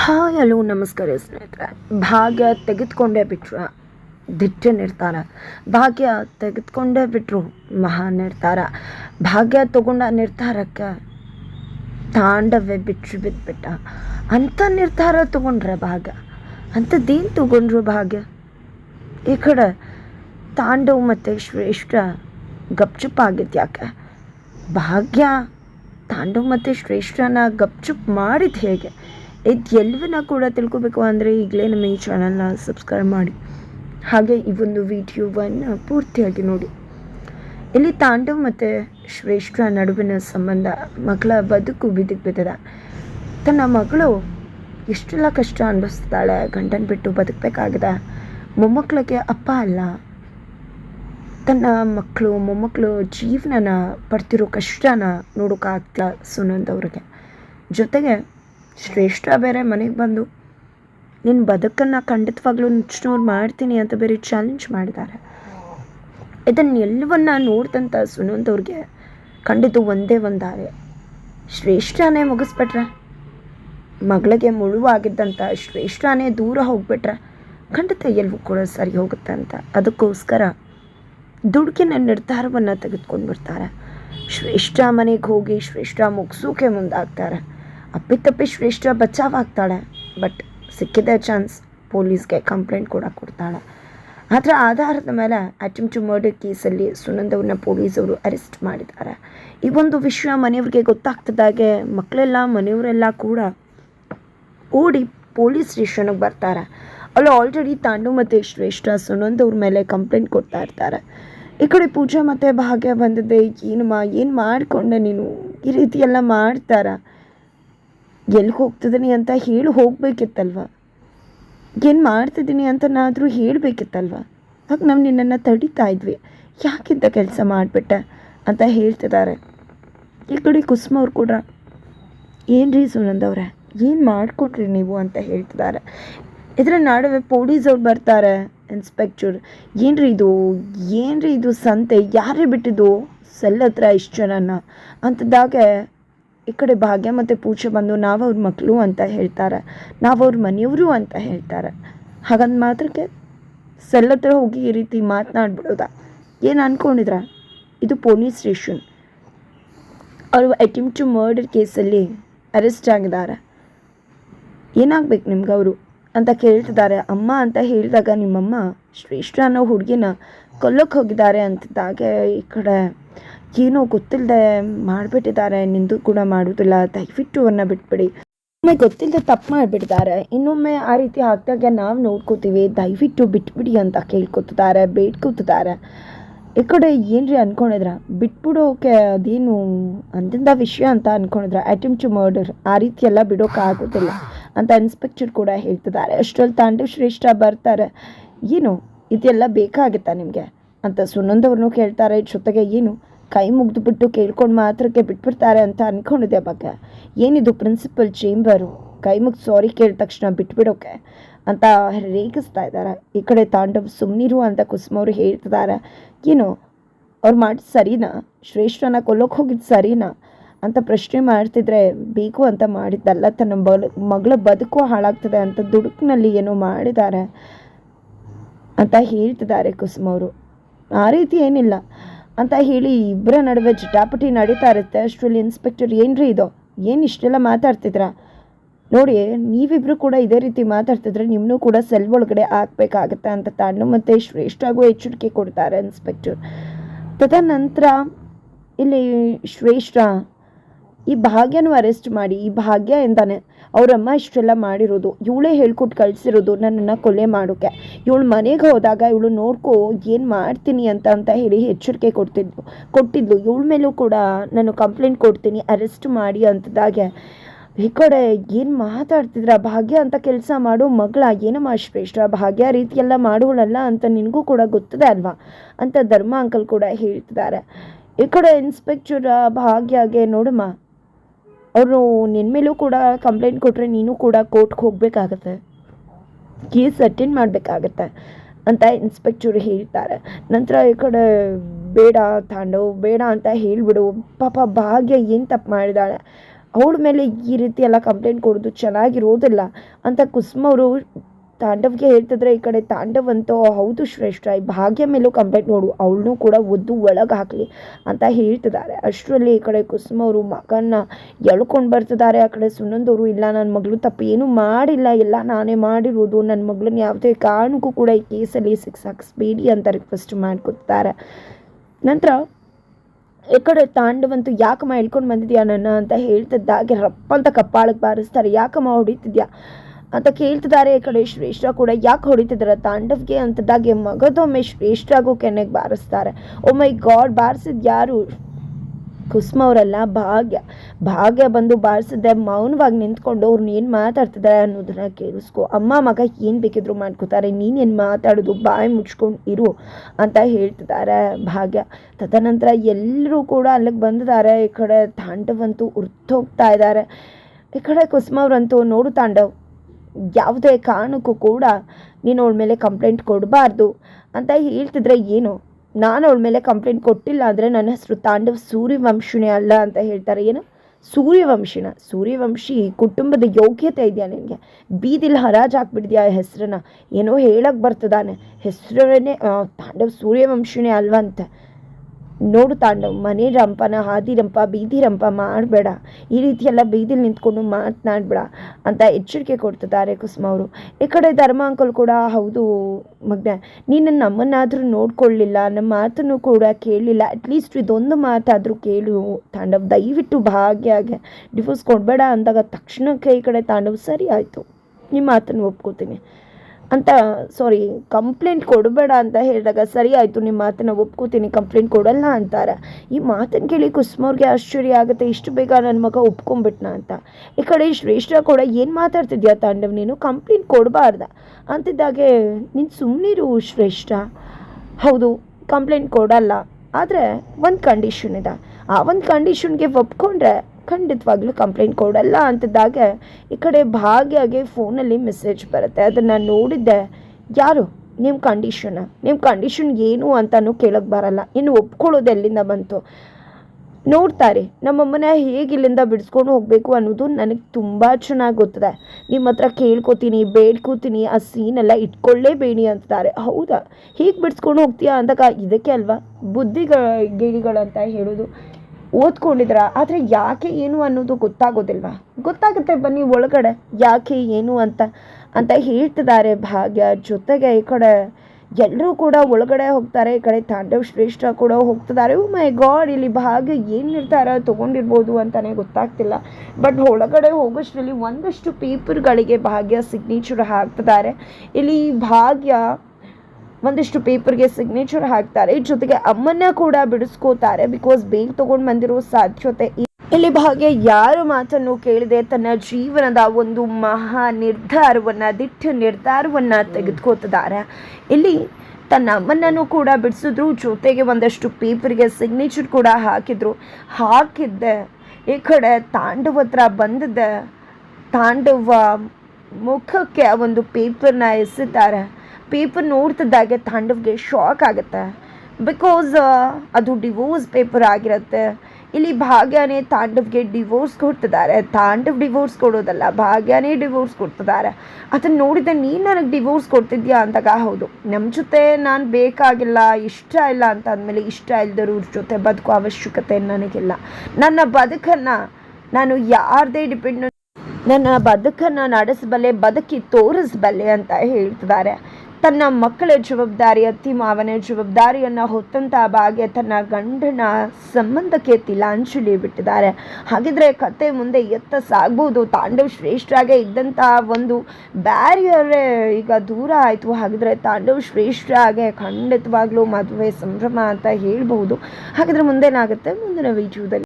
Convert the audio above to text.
Hi, hello, ನಮಸ್ಕಾರ ಸ್ನೇಹಿತರೆ. ಭಾಗ್ಯ ತೆಗೆದುಕೊಂಡೇ ಬಿಟ್ರು ದಿಟ್ಟ ನಿರ್ತಾರ ಭಾಗ್ಯ ತೆಗೆದುಕೊಂಡೇ ಬಿಟ್ರು ಮಹಾ ನಿರ್ತಾರ ಭಾಗ್ಯ ತಗೊಂಡ ನಿರ್ಧಾರಕ್ಕೆ ತಾಂಡವೇ ಬಿಟ್ಟು ಬಿದ್ದುಬಿಟ್ಟ ಅಂಥ ನಿರ್ಧಾರ ತಗೊಂಡ್ರೆ ಭಾಗ್ಯ? ಅಂಥದ್ದೇನು ತಗೊಂಡ್ರು ಭಾಗ್ಯ? ಈ ಕಡೆ ತಾಂಡವ್ ಮತ್ತು ಶ್ರೇಷ್ಠ ಗಪ್ಚುಪ್ ಆಗಿದ್ದು ಯಾಕೆ? ಭಾಗ್ಯ ತಾಂಡವ್ ಮತ್ತು ಶ್ರೇಷ್ಠನ ಗಪ್ಚುಪ್ ಮಾಡಿದ್ದು ಹೇಗೆ? ಇದು ಕೂಡ ತಿಳ್ಕೊಬೇಕು ಅಂದರೆ ಈಗಲೇ ನಮ್ಮ ಈ ಚಾನಲ್ನ ಸಬ್ಸ್ಕ್ರೈಬ್ ಮಾಡಿ. ಹಾಗೆ ಈ ಒಂದು ವಿಡಿಯೋವನ್ನು ಪೂರ್ತಿಯಾಗಿ ನೋಡಿ. ಇಲ್ಲಿ ತಾಂಡವ್ ಮತ್ತು ಶ್ರೇಷ್ಠ ನಡುವಿನ ಸಂಬಂಧ ಮಕ್ಕಳ ಬದುಕು ಬಿದಿಗೆ ಬಿದ್ದದ. ತನ್ನ ಮಗಳು ಎಷ್ಟೆಲ್ಲ ಕಷ್ಟ ಅನುಭವಿಸ್ತಾಳೆ ಗಂಡನ ಬಿಟ್ಟು ಬದುಕಬೇಕಾಗಿದೆ? ಮೊಮ್ಮಕ್ಕಳಿಗೆ ಅಪ್ಪ ಅಲ್ಲ. ತನ್ನ ಮಕ್ಕಳು ಮೊಮ್ಮಕ್ಕಳು ಜೀವನನ ಪಡ್ತಿರೋ ಕಷ್ಟನ ನೋಡೋಕ್ಕಾಗ್ತಾ ಸುನಂದ್ ಅವ್ರಿಗೆ. ಜೊತೆಗೆ ಶ್ರೇಷ್ಠ ಬೇರೆ ಮನೆಗೆ ಬಂದು ನಿನ್ನ ಬದುಕನ್ನು ಖಂಡಿತವಾಗ್ಲೂ ನುಚ್ಚುನವ್ರು ಮಾಡ್ತೀನಿ ಅಂತ ಬೇರೆ ಚಾಲೆಂಜ್ ಮಾಡಿದ್ದಾರೆ ಇದನ್ನೆಲ್ಲವನ್ನ ನೋಡ್ದಂಥ ಸುನಂದ್ ಅವ್ರಿಗೆ ಖಂಡಿತ ಒಂದೇ ಒಂದಾರೆ ಶ್ರೇಷ್ಠನೇ ಮುಗಿಸ್ಬಿಟ್ರೆ, ಮಗಳಿಗೆ ಮುಳುವಾಗಿದ್ದಂಥ ಶ್ರೇಷ್ಠನೇ ದೂರ ಹೋಗ್ಬಿಟ್ರೆ ಖಂಡಿತ ಎಲ್ಲವೂ ಕೂಡ ಸರಿ ಹೋಗುತ್ತೆ ಅಂತ. ಅದಕ್ಕೋಸ್ಕರ ದುಡುಕಿನ ನಿರ್ಧಾರವನ್ನು ತೆಗೆದುಕೊಂಡು ಬಿಡ್ತಾರೆ ಶ್ರೇಷ್ಠ ಮನೆಗೆ ಹೋಗಿ ಶ್ರೇಷ್ಠ ಮುಗಿಸೋಕೆ ಮುಂದಾಗ್ತಾರೆ. ಅಪ್ಪಿತಪ್ಪಿ ಶ್ರೇಷ್ಠ ಬಚಾವಾಗ್ತಾಳೆ ಬಟ್ ಸಿಕ್ಕಿದೆ ಚಾನ್ಸ್ ಪೊಲೀಸ್ಗೆ ಕಂಪ್ಲೇಂಟ್ ಕೂಡ ಕೊಡ್ತಾಳೆ. ಅದರ ಆಧಾರದ ಮೇಲೆ ಅಟೆಂಪ್ಟ್ ಮರ್ಡರ್ ಕೇಸಲ್ಲಿ ಸುನಂದವ್ರನ್ನ ಪೊಲೀಸವರು ಅರೆಸ್ಟ್ ಮಾಡಿದ್ದಾರೆ. ಈ ಒಂದು ವಿಷಯ ಮನೆಯವ್ರಿಗೆ ಗೊತ್ತಾಗ್ತದಾಗೆ ಮಕ್ಕಳೆಲ್ಲ, ಮನೆಯವರೆಲ್ಲ ಕೂಡ ಓಡಿ ಪೊಲೀಸ್ ಸ್ಟೇಷನ್ಗೆ ಬರ್ತಾರೆ. ಅಲ್ಲಿ ಆಲ್ರೆಡಿ ತಾಂಡು ಮತ್ತು ಶ್ರೇಷ್ಠ ಸುನಂದ್ ಅವ್ರ ಮೇಲೆ ಕಂಪ್ಲೇಂಟ್ ಕೊಡ್ತಾ ಇರ್ತಾರೆ. ಈ ಕಡೆ ಪೂಜಾ ಮತ್ತು ಭಾಗ್ಯ ಬಂದಿದ್ದೆ ಏನಮ್ಮ, ಏನು ಮಾಡಿಕೊಂಡೆ ನೀನು? ಈ ರೀತಿ ಎಲ್ಲ ಮಾಡ್ತಾರ? ಎಲ್ಲಿ ಹೋಗ್ತಿದ್ದೀನಿ ಅಂತ ಹೇಳಿ ಹೋಗಬೇಕಿತ್ತಲ್ವ? ಏನು ಮಾಡ್ತಿದ್ದೀನಿ ಅಂತನಾದರೂ ಹೇಳಬೇಕಿತ್ತಲ್ವ? ಆಗ ನಾವು ನಿನ್ನನ್ನು ತಡಿತಾ ಇದ್ವಿ. ಯಾಕಿಂತ ಕೆಲಸ ಮಾಡಿಬಿಟ್ಟೆ ಅಂತ ಹೇಳ್ತಿದ್ದಾರೆ. ಈ ಕಡೆ ಕುಸುಮ ಅವ್ರು ಕೂಡ, ಏನು ರೀ ಸುನಂದವ್ರೆ ಏನು ಮಾಡಿಕೊಟ್ರಿ ನೀವು ಅಂತ ಹೇಳ್ತಿದ್ದಾರೆ. ಇದರ ನಡುವೆ ಪೊಲೀಸವ್ರು ಬರ್ತಾರೆ, ಇನ್ಸ್ಪೆಕ್ಟರ್. ಏನ್ರಿ ಇದು? ಏನ್ರಿ ಇದು ಸಂತೆ? ಯಾರೇ ಬಿಟ್ಟಿದ್ದು? ಸೆಲ್ ಹತ್ರ ಇಷ್ಟು ಜನನ? ಅಂತದಾಗ ಈ ಕಡೆ ಭಾಗ್ಯ ಮತ್ತು ಪೂಜೆ ಬಂದು ನಾವು ಅವ್ರ ಮಕ್ಕಳು ಅಂತ ಹೇಳ್ತಾರೆ ನಾವು ಅವ್ರ ಮನೆಯವರು ಅಂತ ಹೇಳ್ತಾರೆ. ಹಾಗಂದ ಮಾತ್ರಕ್ಕೆ ಸಲ್ಲತ್ರ ಹೋಗಿ ಈ ರೀತಿ ಮಾತನಾಡ್ಬಿಡೋದ? ಏನು ಅಂದ್ಕೊಂಡಿದ್ರ ಇದು ಪೊಲೀಸ್ ಸ್ಟೇಷನ್. ಅವರು ಅಟೆಂಪ್ಟ್ ಟು ಮರ್ಡರ್ ಕೇಸಲ್ಲಿ ಅರೆಸ್ಟ್ ಆಗಿದ್ದಾರೆ. ಏನಾಗ್ಬೇಕು ನಿಮ್ಗೆ ಅವರು ಅಂತ ಕೇಳ್ತಿದ್ದಾರೆ. ಅಮ್ಮ ಅಂತ ಹೇಳಿದಾಗ ನಿಮ್ಮಮ್ಮ ಶ್ರೇಷ್ಠ ಅನ್ನೋ ಹುಡುಗಿನ ಕೊಲ್ಲಕ್ಕೆ ಹೋಗಿದ್ದಾರೆ ಅಂತಿದ್ದಾಗೆ ಈ ಕಡೆ ಏನೋ ಗೊತ್ತಿಲ್ಲದೆ ಮಾಡಿಬಿಟ್ಟಿದ್ದಾರೆ, ನಿಂದು ಕೂಡ ಮಾಡುವುದಿಲ್ಲ ದಯವಿಟ್ಟು ಅವ್ರನ್ನ ಬಿಟ್ಬಿಡಿ. ಒಮ್ಮೆ ಗೊತ್ತಿಲ್ಲದೆ ತಪ್ಪು ಮಾಡಿಬಿಟ್ಟಿದ್ದಾರೆ. ಇನ್ನೊಮ್ಮೆ ಆ ರೀತಿ ಆಗ್ದಾಗ ನಾವು ನೋಡ್ಕೋತೀವಿ. ದಯವಿಟ್ಟು ಬಿಟ್ಬಿಡಿ ಅಂತ ಕೇಳ್ಕೊತಿದ್ದಾರೆ, ಬೇಡ್ಕೊತಿದ್ದಾರೆ. ಈ ಕಡೆ ಏನ್ರಿ ಅನ್ಕೊಂಡಿದ್ರ? ಬಿಟ್ಬಿಡೋಕೆ ಅದೇನು ಅಂದಿಂದ ವಿಷಯ ಅಂತ ಅನ್ಕೊಂಡಿದ್ರ? ಅಟೆಂಪ್ಟ್ ಟು ಮರ್ಡರ್ ಆ ರೀತಿ ಎಲ್ಲ ಆಗೋದಿಲ್ಲ ಅಂತ ಇನ್ಸ್ಪೆಕ್ಟರ್ ಕೂಡ ಹೇಳ್ತಿದ್ದಾರೆ. ಅಷ್ಟರಲ್ಲಿ ತಾಂಡವ್ ಶ್ರೇಷ್ಠ ಬರ್ತಾರೆ. ಏನು? ಇದೆಲ್ಲ ಬೇಕಾಗುತ್ತಾ ನಿಮಗೆ? ಅಂತ ಸುನಂದವ್ರನ್ನೂ ಕೇಳ್ತಾರೆ. ಜೊತೆಗೆ ಏನು? ಕೈ ಮುಗಿದ್ಬಿಟ್ಟು ಕೇಳ್ಕೊಂಡು ಮಾತ್ರಕ್ಕೆ ಬಿಟ್ಬಿಡ್ತಾರೆ ಅಂತ ಅನ್ಕೊಂಡಿದ್ದೆ ಬಗ್ಗೆ ಏನಿದು ಪ್ರಿನ್ಸಿಪಲ್ ಚೇಂಬರು ಕೈ ಮುಗ್ದು ಸಾರಿ ಕೇಳಿದ ತಕ್ಷಣ ಬಿಟ್ಬಿಡೋಕೆ ಅಂತ ರೇಗಿಸ್ತಾ ಇದ್ದಾರೆ. ಈ ಕಡೆ ತಾಂಡವ್ ಸುಮ್ಮನಿರು ಅಂತ ಕುಸುಮ ಅವರು ಹೇಳ್ತಿದ್ದಾರೆ. ಏನು, ಅವ್ರು ಮಾಡಿದ ಸರಿನಾ? ಶ್ರೇಷ್ಠನ ಕೊಲ್ಲೋಕೆ ಹೋಗಿದ್ದು ಸರಿನಾ? ಅಂತ ಪ್ರಶ್ನೆ ಮಾಡ್ತಿದ್ರೆ ಬೇಕು ಅಂತ ಮಾಡಿದ್ದಲ್ಲ, ತನ್ನ ಬಲ, ಮಗಳ ಬದುಕು ಹಾಳಾಗ್ತದೆ ಅಂತ ದುಡುಕಿನಲ್ಲಿ ಏನೋ ಮಾಡಿದ್ದಾರೆ ಅಂತ ಹೇಳ್ತಿದ್ದಾರೆ ಕುಸುಮ ಅವರು. ಆ ರೀತಿ ಏನಿಲ್ಲ. ಅಂತ ಹೇಳಿ ಇಬ್ಬರ ನಡುವೆ ಜಟಾಪಟಿ ನಡೀತಾ ಇರುತ್ತೆ. ಅಷ್ಟರಲ್ಲಿ ಇನ್ಸ್ಪೆಕ್ಟರ್ ಏನ್ರಿ ಇದು? ಏನು ಇಷ್ಟೆಲ್ಲ ಮಾತಾಡ್ತಿದ್ರಾ? ನೋಡಿ, ನೀವಿಬ್ರು ಕೂಡ ಇದೇ ರೀತಿ ಮಾತಾಡ್ತಿದ್ರೆ ನಿಮ್ಮನ್ನೂ ಕೂಡ ಸೆಲ್ ಒಳಗಡೆ ಹಾಕ್ಬೇಕಾಗತ್ತೆ ಅಂತ ತಾಂಡು ಮತ್ತು ಶ್ರೇಷ್ಠಗೂ ಎಚ್ಚರಿಕೆ ಕೊಡ್ತಾರೆ ಇನ್ಸ್ಪೆಕ್ಟರ್ ತದನಂತರ ಇಲ್ಲಿ ಶ್ರೇಷ್ಠ ಈ ಭಾಗ್ಯನೂ ಅರೆಸ್ಟ್ ಮಾಡಿ, ಈ ಭಾಗ್ಯ ಎಂದಾನೆ ಅವರಮ್ಮ ಇಷ್ಟೆಲ್ಲ ಮಾಡಿರೋದು. ಇವಳೇ ಹೇಳ್ಕೊಟ್ಟು ಕಳಿಸಿರೋದು ನನ್ನನ್ನು ಕೊಲೆ ಮಾಡೋಕ್ಕೆ ಇವಳು ಮನೆಗೆ ಹೋದಾಗ ಇವಳು ನೋಡ್ಕೋ, ಏನು ಮಾಡ್ತೀನಿ ಅಂತ ಅಂತ ಹೇಳಿ ಎಚ್ಚರಿಕೆ ಕೊಡ್ತಿದ್ಲು, ಕೊಟ್ಟಿದ್ಲು. ಇವಳ ಮೇಲೂ ಕೂಡ ನಾನು ಕಂಪ್ಲೇಂಟ್ ಕೊಡ್ತೀನಿ, ಅರೆಸ್ಟ್ ಮಾಡಿ ಅಂತದಾಗೆ. ಈ ಕಡೆ ಏನು ಮಾತಾಡ್ತಿದ್ರ? ಭಾಗ್ಯ ಅಂತ ಕೆಲಸ ಮಾಡು ಮಗಳ, ಏನಮ್ಮ ಶ್ರೇಷ್ಠ? ಭಾಗ್ಯ ರೀತಿಯೆಲ್ಲ ಎಲ್ಲ ಮಾಡೋಳಲ್ಲ ಅಂತ ನಿನಗೂ ಕೂಡ ಗೊತ್ತದೆ ಅಲ್ವಾ? ಅಂತ ಧರ್ಮ ಅಂಕಲ್ ಕೂಡ ಹೇಳ್ತಿದ್ದಾರೆ. ಈ ಕಡೆ ಇನ್ಸ್ಪೆಕ್ಟರ್ ಭಾಗ್ಯಗೆ ನೋಡಮ್ಮ ಅವರು ನಿನ್ನ ಮೇಲೂ ಕೂಡ ಕಂಪ್ಲೇಂಟ್ ಕೊಟ್ಟರೆ ನೀನು ಕೂಡ ಕೋರ್ಟ್ಗೆ ಹೋಗಬೇಕಾಗತ್ತೆ. ಕೇಸ್ ಅಟೆಂಡ್ ಮಾಡಬೇಕಾಗತ್ತೆ ಅಂತ ಇನ್ಸ್ಪೆಕ್ಟರ್ ಹೇಳ್ತಾರೆ. ನಂತರ ಈ ಕಡೆ ಬೇಡ ತಾಂಡವ್ ಬೇಡ ಅಂತ ಹೇಳಿಬಿಡು. ಪಾಪ ಭಾಗ್ಯ ಏನು ತಪ್ಪು ಮಾಡಿದಾಳೆ? ಅವಳ ಮೇಲೆ ಈ ರೀತಿ ಎಲ್ಲ ಕಂಪ್ಲೇಂಟ್ ಕೊಡೋದು ಚೆನ್ನಾಗಿರೋದಿಲ್ಲ ಅಂತ ಕುಸುಮ ಅವರು ತಾಂಡವ್ಗೆ ಹೇಳ್ತಿದ್ರೆ ಈ ಕಡೆ ತಾಂಡವ್ ಅಂತೂ ಹೌದು ಶ್ರೇಷ್ಠ, ಈ ಭಾಗ್ಯ ಮೇಲೂ ಕಂಪ್ಲೇಂಟ್ ನೋಡು, ಅವಳನ್ನೂ ಕೂಡ ಒದ್ದು ಒಳಗೆ ಹಾಕಲಿ ಅಂತ ಹೇಳ್ತಿದ್ದಾರೆ. ಅಷ್ಟರಲ್ಲಿ ಈ ಕಡೆ ಕುಸುಮ ಅವರು ಮಗನ ಎಳ್ಕೊಂಡು ಬರ್ತಿದ್ದಾರೆ. ಆ ಕಡೆ ಸುನಂದವರು ಇಲ್ಲ ನನ್ನ ಮಗಳು ತಪ್ಪು ಏನೂ ಮಾಡಿಲ್ಲ ಎಲ್ಲ ನಾನೇ ಮಾಡಿರೋದು ನನ್ನ ಮಗಳನ್ನ ಯಾವುದೇ ಕಾರಣಕ್ಕೂ ಕೂಡ ಈ ಕೇಸಲ್ಲಿ ಸಿಕ್ಸಾಕಿಸ್ಬೇಡಿ ಅಂತ ರಿಕ್ವೆಸ್ಟ್ ಮಾಡ್ಕೊತಾರೆ ನಂತರ, ಈ ಕಡೆ ತಾಂಡವಂತೂ, ಯಾಕಮ್ಮ ಹೇಳ್ಕೊಂಡು ಬಂದಿದ್ಯಾ ನನ್ನ ಅಂತ ಹೇಳ್ತಿದ್ದಾಗೆ, ರಪ್ಪ ಅಂತ ಕಪ್ಪಾಳಕ್ಕೆ ಬಾರಿಸ್ತಾರೆ. ಯಾಕಮ್ಮ ಹೊಡಿತಿದ್ಯಾ? ಅಂತ ಕೇಳ್ತಿದ್ದಾರೆ ಈ ಕಡೆ ಶ್ರೇಷ್ಠ ಕೂಡ ಯಾಕೆ ಹೊಡಿತಿದ್ದಾರೆ ತಾಂಡವ್ಗೆ ಅಂತದಾಗೆ ಮಗದೊಮ್ಮೆ ಶ್ರೇಷ್ಠಾಗೂ ಕೆನೆಗೆ ಬಾರಿಸ್ತಾರೆ. ಓ ಮೈ ಗಾಡ್ ಬಾರಿಸಿದ್ ಯಾರು? ಕುಸುಮ ಅವರಲ್ಲ, ಭಾಗ್ಯ. ಭಾಗ್ಯ ಬಂದು ಬಾರಿಸಿದ್ದೆ, ಮೌನವಾಗಿ ನಿಂತ್ಕೊಂಡು ಅವ್ರನ್ನ ಏನು ಮಾತಾಡ್ತಿದ್ದಾರೆ ಅನ್ನೋದನ್ನ ಕೇಳಿಸ್ಕೊ. ಅಮ್ಮ, ಮಗ ಏನು ಬೇಕಿದ್ರು ಮಾಡ್ಕೋತಾರೆ ನೀನೇನು ಮಾತಾಡೋದು, ಬಾಯಿ ಮುಚ್ಕೊಂಡು ಇರು ಅಂತ ಹೇಳ್ತಿದ್ದಾರೆ ಭಾಗ್ಯ. ತದನಂತರ ಎಲ್ಲರೂ ಕೂಡ ಅಲ್ಲಿಗೆ ಬಂದಿದ್ದಾರೆ. ಈ ಕಡೆ ತಾಂಡವಂತೂ ಉರ್ತೋಗ್ತಾ ಇದ್ದಾರೆ. ಈ ಕಡೆ ಕುಸುಮ ಅವರಂತೂ ನೋಡು ತಾಂಡವ್ ಯಾವುದೇ ಕಾರಣಕ್ಕೂ ಕೂಡ ನೀನು ಅವಳ ಮೇಲೆ ಕಂಪ್ಲೇಂಟ್ ಕೊಡಬಾರ್ದು ಅಂತ ಹೇಳ್ತಿದ್ರೆ ಏನು? ನಾನು ಅವಳ ಮೇಲೆ ಕಂಪ್ಲೇಂಟ್ ಕೊಟ್ಟಿಲ್ಲ ಅಂದರೆ ನನ್ನ ಹೆಸರು ತಾಂಡವ್ ಸೂರ್ಯವಂಶಿಣಿ ಅಲ್ಲ ಅಂತ ಹೇಳ್ತಾರೆ. ಏನು? ಸೂರ್ಯವಂಶಿನ ಸೂರ್ಯವಂಶಿ ಕುಟುಂಬದ ಯೋಗ್ಯತೆ ಇದೆಯಾ ನಿನಗೆ? ಬೀದಿಲಿ ಹರಾಜು ಹಾಕ್ಬಿಟ್ಟಿದ್ಯಾ ಹೆಸರನ್ನ? ಏನೋ ಹೇಳಕ್ಕೆ ಬರ್ತದಾನೆ ಹೆಸರನ್ನೇ ತಾಂಡವ್ ಸೂರ್ಯವಂಶಿಣಿ ಅಲ್ವಂತೆ. ನೋಡು ತಾಂಡವ್ ಮನೆ ರಂಪನ, ಹಾದಿ ರಂಪ, ಬೀದಿ ರಂಪ ಮಾಡಬೇಡ. ಈ ರೀತಿ ಎಲ್ಲ ಬೀದಿಲಿ ನಿಂತ್ಕೊಂಡು ಮಾತನಾಡಬೇಡ ಅಂತ ಎಚ್ಚರಿಕೆ ಕೊಡ್ತಿದ್ದಾರೆ ಕುಸುಮ ಅವರು. ಈ ಕಡೆ ಧರ್ಮ ಅಂಕಲ್ ಕೂಡ, ಹೌದು ಮಗ್ನೆ, ನೀನು ನಮ್ಮನ್ನಾದರೂ ನೋಡ್ಕೊಳ್ಳಿಲ್ಲ ನಮ್ಮ ಮಾತನ್ನು ಕೂಡ ಕೇಳಲಿಲ್ಲ. ಅಟ್ಲೀಸ್ಟ್ ಇದೊಂದು ಮಾತಾದರೂ ಕೇಳು ತಾಂಡವ್, ದಯವಿಟ್ಟು ಭಾಗ್ಯಾಗೆ ಡಿವೋರ್ಸ್ ಕೊಡಬೇಡ ಅಂದಾಗ ತಕ್ಷಣಕ್ಕೆ ಈ ಕಡೆ ತಾಂಡವ್ ಸರಿ ಆಯಿತು. ನಿಮ್ಮ ಮಾತನ್ನು ಒಪ್ಕೋತೀನಿ. ಅಂತ ಸಾರಿ ಕಂಪ್ಲೇಂಟ್ ಕೊಡಬೇಡ ಅಂತ ಹೇಳಿದಾಗ ಸರಿ ಆಯಿತು ನಿಮ್ಮ ಮಾತನ್ನು ಒಪ್ಕೋತೀನಿ ಕಂಪ್ಲೇಂಟ್ ಕೊಡಲ್ಲ ಅಂತಾರೆ. ಈ ಮಾತನ್ನು ಕೇಳಿ ಕುಸುಮವ್ರಿಗೆ ಆಶ್ಚರ್ಯ ಆಗುತ್ತೆ, ಇಷ್ಟು ಬೇಗ ನನ್ನ ಮಗ ಒಪ್ಕೊಂಬಿಟ್ನ ಅಂತ. ಈ ಕಡೆ ಶ್ರೇಷ್ಠ ಕೂಡ ಏನು ಮಾತಾಡ್ತಿದ್ಯಾ ತಾಂಡವ್, ನೀನು ಕಂಪ್ಲೇಂಟ್ ಕೊಡಬಾರ್ದ? ಅಂತಿದ್ದಾಗೆ, ನೀನು ಸುಮ್ಮನಿರು ಶ್ರೇಷ್ಠ. ಹೌದು ಕಂಪ್ಲೇಂಟ್ ಕೊಡಲ್ಲ. ಆದರೆ, ಒಂದು ಕಂಡೀಷನ್ ಇದೆ. ಆ ಒಂದು ಕಂಡೀಷನ್ಗೆ ಒಪ್ಕೊಂಡ್ರೆ ಖಂಡಿತವಾಗ್ಲೂ ಕಂಪ್ಲೇಂಟ್ ಕೊಡಲ್ಲ ಅಂತಿದ್ದಾಗ ಈ ಕಡೆ ಭಾಗ್ಯಗೆ ಫೋನಲ್ಲಿ ಮೆಸೇಜ್ ಬರುತ್ತೆ. ಅದನ್ನು ನೋಡಿದ್ದೆ. ಯಾರು? ನಿಮ್ಮ ಕಂಡೀಷನ್ ನಿಮ್ಮ ಕಂಡೀಷನ್ ಏನು ಅಂತಲೂ ಕೇಳಕ್ಕೆ ಬರಲ್ಲ. ಇನ್ನು ಒಪ್ಕೊಳ್ಳೋದು ಎಲ್ಲಿಂದ ಬಂತು? ನೋಡ್ತಾರೆ ನಮ್ಮಮ್ಮನ ಹೇಗೆ ಇಲ್ಲಿಂದ ಬಿಡಿಸ್ಕೊಂಡು ಹೋಗಬೇಕು ಅನ್ನೋದು ನನಗೆ ತುಂಬ ಚೆನ್ನಾಗಿ ಗೊತ್ತಿದೆ. ನಿಮ್ಮ ಹತ್ರ ಕೇಳ್ಕೊತೀನಿ, ಬೇಡ್ಕೋತೀನಿ, ಆ ಸೀನೆಲ್ಲ ಇಟ್ಕೊಳ್ಳೇಬೇಡಿ ಅಂತಾರೆ ಹೌದಾ? ಹೀಗೆ ಬಿಡಿಸ್ಕೊಂಡು ಹೋಗ್ತೀಯಾ ಅಂದಾಗ ಇದಕ್ಕೆ ಅಲ್ವಾ? ಬುದ್ಧಿಗ ಗಿಳಿಗಳಂತ ಹೇಳೋದು. ಓದ್ಕೊಂಡಿದ್ರ? ಆದರೆ ಯಾಕೆ ಏನು ಅನ್ನೋದು ಗೊತ್ತಾಗೋದಿಲ್ವಾ? ಗೊತ್ತಾಗುತ್ತೆ, ಬನ್ನಿ ಒಳಗಡೆ. ಯಾಕೆ, ಏನು ಅಂತ ಅಂತ ಹೇಳ್ತಿದ್ದಾರೆ ಭಾಗ್ಯ. ಜೊತೆಗೆ ಈ ಕಡೆ ಎಲ್ಲರೂ ಕೂಡ ಒಳಗಡೆ ಹೋಗ್ತಾರೆ, ಈ ಕಡೆ ತಾಂಡವ್ ಶ್ರೇಷ್ಠ ಕೂಡ ಹೋಗ್ತಿದ್ದಾರೆ. ಓ ಮೈ ಗಾಡ್ ಇಲ್ಲಿ ಭಾಗ್ಯ ಏನು ನಿರ್ಧಾರ ತೊಗೊಂಡಿರ್ಬೋದು ಅಂತಲೇ ಗೊತ್ತಾಗ್ತಿಲ್ಲ. ಬಟ್ ಒಳಗಡೆ ಹೋಗೋಷ್ಟರಲ್ಲಿ ಒಂದಷ್ಟು ಪೇಪರ್ಗಳಿಗೆ ಭಾಗ್ಯ ಸಿಗ್ನೇಚರ್ ಹಾಕ್ತಿದ್ದಾರೆ. ಇಲ್ಲಿ ಭಾಗ್ಯ ಒಂದಿಷ್ಟು ಪೇಪರ್ಗೆ ಸಿಗ್ನೇಚರ್ ಹಾಕ್ತಾರೆ. ಜೊತೆಗೆ ಅಮ್ಮನ್ನ ಕೂಡ ಬಿಡಿಸ್ಕೋತಾರೆ. ಬಿಕಾಸ್ ಬೇಗ ತಗೊಂಡು ಬಂದಿರೋ ಸಾಧ್ಯತೆ ಇಲ್ಲಿ ಭಾಗ್ಯ ಯಾರು ಮಾತನ್ನು ಕೇಳಿದೆ ತನ್ನ ಜೀವನದ ಒಂದು ಮಹಾ ನಿರ್ಧಾರವನ್ನ, ದಿಟ್ಟ ನಿರ್ಧಾರವನ್ನ ತೆಗೆದುಕೋತಿದ್ದಾರೆ. ಇಲ್ಲಿ ತನ್ನ ಅಮ್ಮನನ್ನು ಕೂಡ ಬಿಡಿಸಿದ್ರು. ಜೊತೆಗೆ ಒಂದಷ್ಟು ಪೇಪರ್ಗೆ ಸಿಗ್ನೇಚರ್ ಕೂಡ ಹಾಕಿದ್ರು. ಹಾಕಿದ್ದೆ. ಈ ಕಡೆ ತಾಂಡವ ಹತ್ರ ಬಂದಿದ್ದೆ. ತಾಂಡವ ಮುಖಕ್ಕೆ ಆ ಒಂದು ಪೇಪರ್ನ ಎಸಿತಾರೆ. ಪೇಪರ್ ನೋಡ್ತಿದ್ದಾಗೆ ತಾಂಡವ್ಗೆ ಶಾಕ್ ಆಗುತ್ತೆ. ಬಿಕಾಸ್ ಅದು ಡಿವೋರ್ಸ್ ಪೇಪರ್ ಆಗಿರುತ್ತೆ. ಇಲ್ಲಿ ಭಾಗ್ಯನೇ ತಾಂಡವ್ಗೆ ಡಿವೋರ್ಸ್ ಕೊಡ್ತಿದ್ದಾರೆ. ತಾಂಡವ್ ಡಿವೋರ್ಸ್ ಕೊಡೋದಲ್ಲ, ಭಾಗ್ಯನೇ ಡಿವೋರ್ಸ್ ಕೊಡ್ತಿದ್ದಾರೆ. ಅದನ್ನು ನೋಡಿದ ನೀನು ನನಗೆ ಡಿವೋರ್ಸ್ ಕೊಡ್ತಿದ್ಯಾ ಅಂದಾಗ, ಹೌದು. ನಮ್ಮ ಜೊತೆ ನಾನು ಬೇಕಾಗಿಲ್ಲ, ಇಷ್ಟ ಇಲ್ಲ ಅಂತ ಅಂದಮೇಲೆ ಇಷ್ಟ ಇಲ್ದವ್ರ ಜೊತೆ ಬದುಕೋ ಅವಶ್ಯಕತೆ ನನಗಿಲ್ಲ. ನನ್ನ ಬದುಕನ್ನು ನಾನು ಯಾರದೇ ಡಿಪೆಂಡ್ ನನ್ನ ಬದುಕನ್ನು ನಡೆಸಬಲ್ಲೆ, ಬದುಕಿ ತೋರಿಸಬಲ್ಲೆ ಅಂತ ಹೇಳ್ತಿದ್ದಾರೆ. ತನ್ನ ಮಕ್ಕಳ ಜವಾಬ್ದಾರಿ ಅತ್ತಿ ಮಾವನ ಜವಾಬ್ದಾರಿಯನ್ನು ಹೊತ್ತಂತ ಭಾಗ್ಯ ತನ್ನ ಗಂಡನ ಸಂಬಂಧಕ್ಕೆ ತಿಲಾಂಜಲಿ ಬಿಟ್ಟಿದ್ದಾರೆ. ಹಾಗಿದ್ರೆ ಕತೆ ಮುಂದೆ ಎತ್ತ ಸಾಗ್ಬೋದು. ತಾಂಡವ್ ಶ್ರೇಷ್ಠರಾಗೆ ಇದ್ದಂಥ ಒಂದು ಬ್ಯಾರಿಯರೇ ಈಗ ದೂರ ಆಯಿತು. ಹಾಗಿದ್ರೆ ತಾಂಡವ್ ಶ್ರೇಷ್ಠರಾಗೆ ಖಂಡಿತವಾಗ್ಲೂ ಮದುವೆ ಸಂಭ್ರಮ ಅಂತ ಹೇಳ್ಬಹುದು. ಹಾಗಿದ್ರೆ ಮುಂದೇನಾಗುತ್ತೆ? ಮುಂದಿನ ವಿಡಿಯೋದಲ್ಲಿ.